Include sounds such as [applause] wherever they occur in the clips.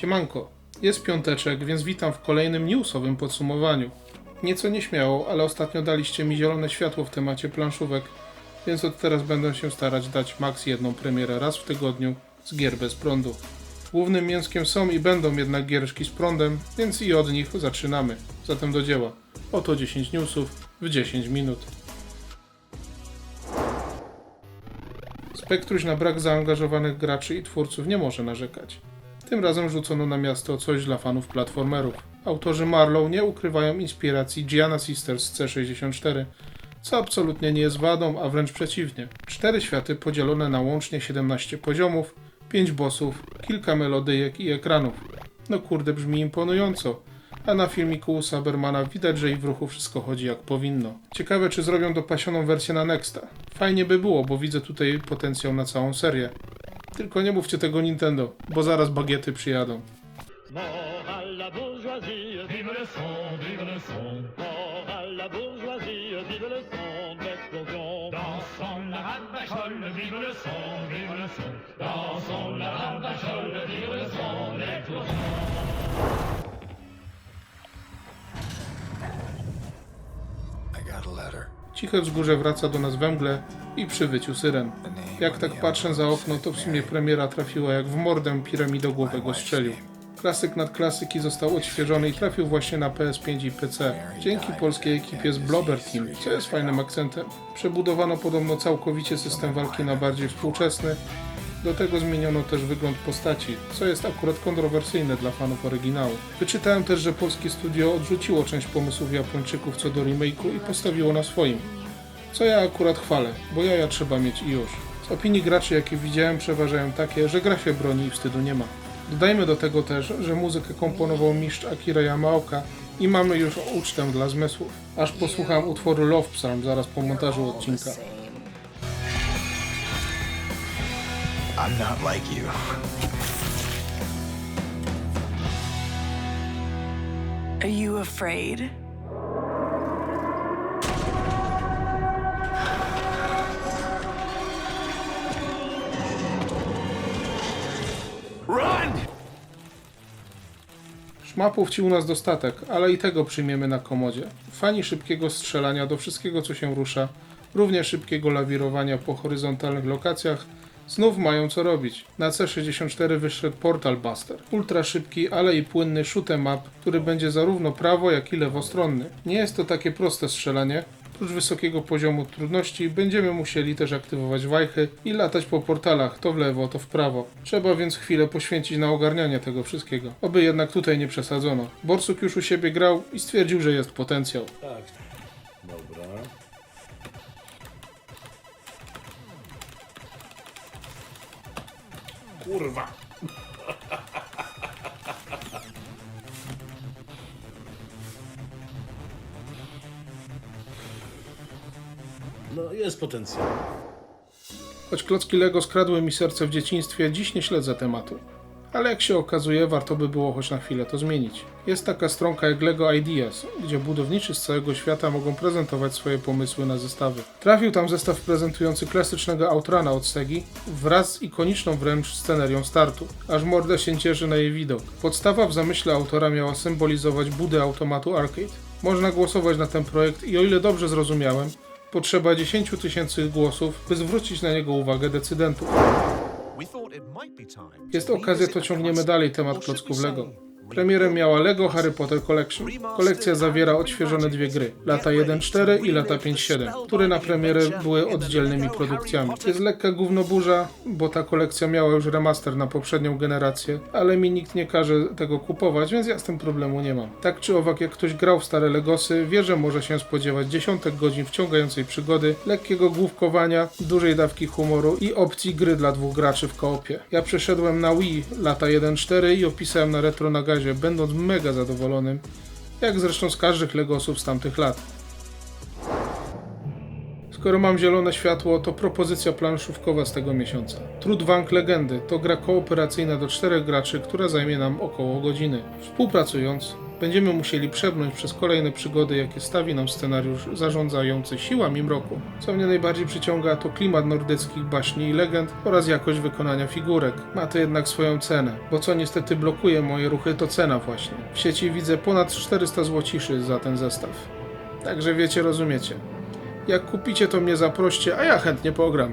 Siemanko, jest piąteczek, więc witam w kolejnym newsowym podsumowaniu. Nieco nieśmiało, ale ostatnio daliście mi zielone światło w temacie planszówek, więc od teraz będę się starać dać max jedną premierę raz w tygodniu z gier bez prądu. Głównym mięskiem są i będą jednak gierszki z prądem, więc i od nich zaczynamy. Zatem do dzieła. Oto 10 newsów w 10 minut. Spektruś na brak zaangażowanych graczy i twórców nie może narzekać. Tym razem rzucono na miasto coś dla fanów platformerów. Autorzy Marlow nie ukrywają inspiracji Gianna Sisters C64, co absolutnie nie jest wadą, a wręcz przeciwnie. Cztery światy podzielone na łącznie 17 poziomów, 5 bossów, kilka melodyjek i ekranów. No kurde, brzmi imponująco. A na filmiku u Sabermana widać, że i w ruchu wszystko chodzi jak powinno. Ciekawe, czy zrobią dopasioną wersję na Nexta. Fajnie by było, bo widzę tutaj potencjał na całą serię. Tylko nie mówcie tego Nintendo, bo zaraz bagiety przyjadą. Ciche wzgórze wraca do nas we mgle i przy wyciu syren. Jak tak patrzę za okno, to w sumie premiera trafiła jak w mordę piramidogłowego strzelił. Klasyk nad klasyki został odświeżony i trafił właśnie na PS5 i PC. Dzięki polskiej ekipie z Blobber Team, co jest fajnym akcentem. Przebudowano podobno całkowicie system walki na bardziej współczesny. Do tego zmieniono też wygląd postaci, co jest akurat kontrowersyjne dla fanów oryginału. Wyczytałem też, że polskie studio odrzuciło część pomysłów Japończyków co do remake'u i postawiło na swoim. Co ja akurat chwalę, bo jaja trzeba mieć i już. Opinii graczy, jakie widziałem, przeważają takie, że gra się broni i wstydu nie ma. Dodajmy do tego też, że muzykę komponował mistrz Akira Yamaoka i mamy już ucztę dla zmysłów. Aż posłucham utworu Love Psalm zaraz po montażu odcinka. I'm not like you. Are you afraid? Szmapów ci u nas dostatek, ale i tego przyjmiemy na komodzie. Fani szybkiego strzelania do wszystkiego, co się rusza, równie szybkiego lawirowania po horyzontalnych lokacjach, znów mają co robić. Na C64 wyszedł Portal Buster. Ultra szybki, ale i płynny shoot'em up, który będzie zarówno prawo, jak i lewostronny. Nie jest to takie proste strzelanie. Oprócz wysokiego poziomu trudności będziemy musieli też aktywować wajchy i latać po portalach, to w lewo, to w prawo. Trzeba więc chwilę poświęcić na ogarnianie tego wszystkiego. Oby jednak tutaj nie przesadzono. Borsuk już u siebie grał i stwierdził, że jest potencjał. Tak. Dobra. Kurwa. [laughs] No, jest potencjał. Choć klocki Lego skradły mi serce w dzieciństwie, dziś nie śledzę tematu. Ale jak się okazuje, warto by było choć na chwilę to zmienić. Jest taka stronka jak Lego Ideas, gdzie budowniczy z całego świata mogą prezentować swoje pomysły na zestawy. Trafił tam zestaw prezentujący klasycznego Outrana od Segi wraz z ikoniczną wręcz scenerią startu. Aż morda się cieszy na jej widok. Podstawa w zamyśle autora miała symbolizować budę automatu arcade. Można głosować na ten projekt i o ile dobrze zrozumiałem, potrzeba 10 tysięcy głosów, by zwrócić na niego uwagę decydentów. Jest okazja, to ciągniemy dalej temat klocków Lego. Premierę miała Lego Harry Potter Collection. Kolekcja zawiera odświeżone dwie gry, lata 1.4 i lata 5.7, które na premierę były oddzielnymi produkcjami. Jest lekka gównoburza, bo ta kolekcja miała już remaster na poprzednią generację, ale mi nikt nie każe tego kupować, więc ja z tym problemu nie mam. Tak czy owak, jak ktoś grał w stare Legosy, wie, że może się spodziewać dziesiątek godzin wciągającej przygody, lekkiego główkowania, dużej dawki humoru i opcji gry dla dwóch graczy w koopie. Ja przeszedłem na Wii lata 1.4 i opisałem na retro na będąc mega zadowolonym, jak zresztą z każdych Legosów z tamtych lat. Skoro mam zielone światło, to propozycja planszówkowa z tego miesiąca. Trudwank Legendy to gra kooperacyjna do czterech graczy, która zajmie nam około godziny. Współpracując, będziemy musieli przebrnąć przez kolejne przygody, jakie stawi nam scenariusz zarządzający siłami mroku. Co mnie najbardziej przyciąga, to klimat nordyckich baśni i legend oraz jakość wykonania figurek. Ma to jednak swoją cenę, bo co niestety blokuje moje ruchy, to cena właśnie. W sieci widzę ponad 400 złociszy za ten zestaw. Także wiecie, rozumiecie. Jak kupicie, to mnie zaproście, a ja chętnie pogram.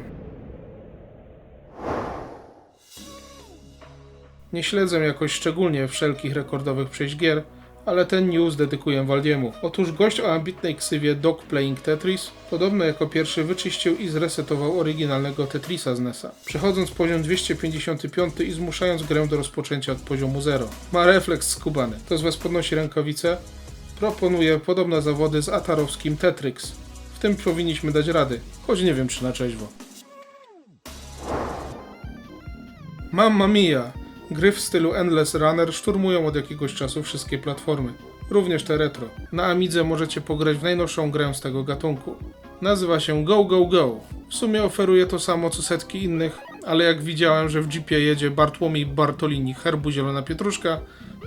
Nie śledzę jakoś szczególnie wszelkich rekordowych przejść gier, ale ten news dedykuję Waldiemu. Otóż gość o ambitnej ksywie Dog Playing Tetris podobno jako pierwszy wyczyścił i zresetował oryginalnego Tetrisa z NESa, przechodząc poziom 255 i zmuszając grę do rozpoczęcia od poziomu 0. Ma refleks skubany. To z was podnosi rękawice? Proponuję podobne zawody z atarowskim Tetrix. W tym powinniśmy dać rady, choć nie wiem czy na trzeźwo. Mamma mia! Gry w stylu Endless Runner szturmują od jakiegoś czasu wszystkie platformy, również te retro. Na Amidze możecie pograć w najnowszą grę z tego gatunku. Nazywa się Go Go Go. W sumie oferuje to samo co setki innych, ale jak widziałem, że w jeepie jedzie Bartłomiej Bartolini herbu Zielona Pietruszka,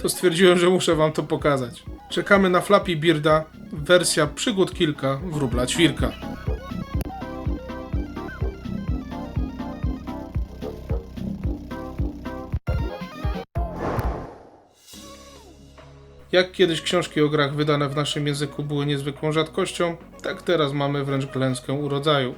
to stwierdziłem, że muszę wam to pokazać. Czekamy na Flappy Bearda, wersja przygód kilka, wróbla ćwirka. Jak kiedyś książki o grach wydane w naszym języku były niezwykłą rzadkością, tak teraz mamy wręcz klęskę urodzaju.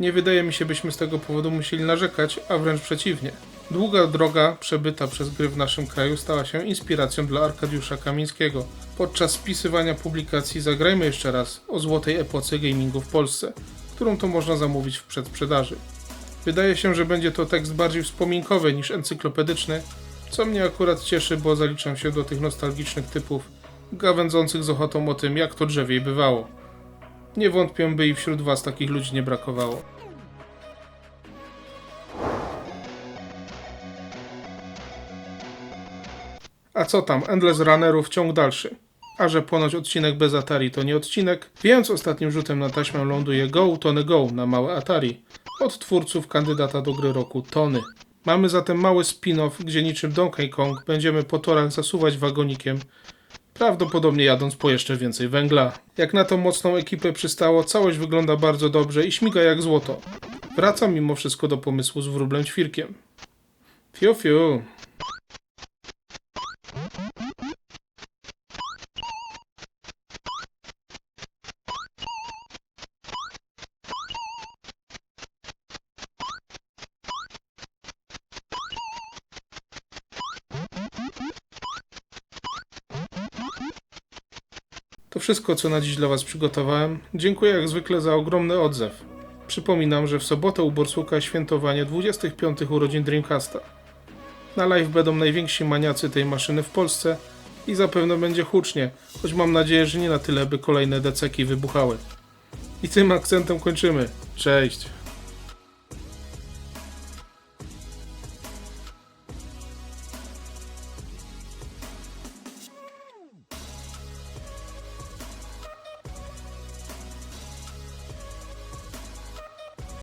Nie wydaje mi się, byśmy z tego powodu musieli narzekać, a wręcz przeciwnie. Długa droga przebyta przez gry w naszym kraju stała się inspiracją dla Arkadiusza Kamińskiego. Podczas spisywania publikacji Zagrajmy jeszcze raz o złotej epoce gamingu w Polsce, którą to można zamówić w przedsprzedaży. Wydaje się, że będzie to tekst bardziej wspominkowy niż encyklopedyczny, co mnie akurat cieszy, bo zaliczam się do tych nostalgicznych typów, gawędzących z ochotą o tym, jak to drzewiej bywało. Nie wątpię, by i wśród was takich ludzi nie brakowało. A co tam, Endless Runnerów ciąg dalszy. A że ponoć odcinek bez Atari to nie odcinek, więc ostatnim rzutem na taśmę ląduje Go Tony Go na małe Atari od twórców kandydata do gry roku Tony. Mamy zatem mały spin-off, gdzie niczym Donkey Kong będziemy po torach zasuwać wagonikiem, prawdopodobnie jadąc po jeszcze więcej węgla. Jak na tą mocną ekipę przystało, całość wygląda bardzo dobrze i śmiga jak złoto. Wracam mimo wszystko do pomysłu z wróblem ćwirkiem. Fiu fiu. To wszystko, co na dziś dla Was przygotowałem. Dziękuję jak zwykle za ogromny odzew. Przypominam, że w sobotę u Borsuka świętowanie 25 urodzin Dreamcasta. Na live będą najwięksi maniacy tej maszyny w Polsce i zapewne będzie hucznie, choć mam nadzieję, że nie na tyle, by kolejne deceki wybuchały. I tym akcentem kończymy. Cześć!